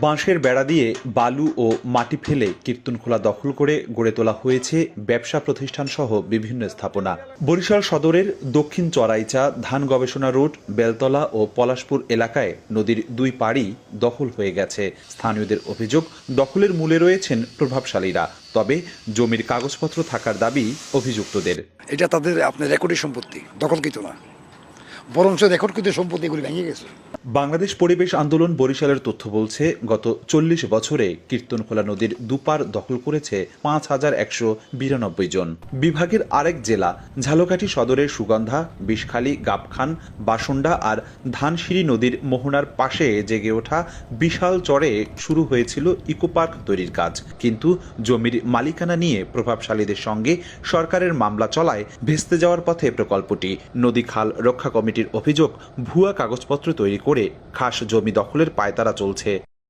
বাঁশের বেড়া দিয়ে বালু ও মাটি ফেলে কীর্তনখোলা দখল করে গড়ে তোলা হয়েছে ব্যবসা প্রতিষ্ঠান সহ বিভিন্ন স্থাপনা। বরিশাল সদরের দক্ষিণ চরাইচা ধান গবেষণা রোড, বেলতলা ও পলাশপুর এলাকায় নদীর দুই পাড়ই দখল হয়ে গেছে। স্থানীয়দের অভিযোগ, দখলের মূলে রয়েছেন প্রভাবশালীরা। তবে জমির কাগজপত্র থাকার দাবি অভিযুক্তদের। এটা তাদের আপনার রেকর্ডের সম্পত্তি, দখলকৃত না। বরঞ্চ রেকর্ডকৃত সম্পত্তি এগুলি ভেঙে গেছে। বাংলাদেশ পরিবেশ আন্দোলন বরিশালের তথ্য বলছে, গত চল্লিশ বছরে কীর্তনখোলা নদীর দুপার দখল করেছে পাঁচ হাজার একশো বিরানব্বই জন। বিভাগের আরেক জেলা, ঝালকাঠি সদরের সুগন্ধা, বিষখালী, গাবখান, বাসন্ডা আর ধানসিঁড়ি নদীর মোহনার পাশে জেগে ওঠা বিশাল চরে শুরু হয়েছিল ইকো পার্ক তৈরির কাজ। কিন্তু জমির মালিকানা নিয়ে প্রভাবশালীদের সঙ্গে সরকারের মামলা চলায় ভেস্তে যাওয়ার পথে প্রকল্পটি। নদী খাল রক্ষা কমিটির অভিযোগ ভুয়া কাগজপত্র তৈরি করে খাস জমি দখলের পায়তারা চলছে।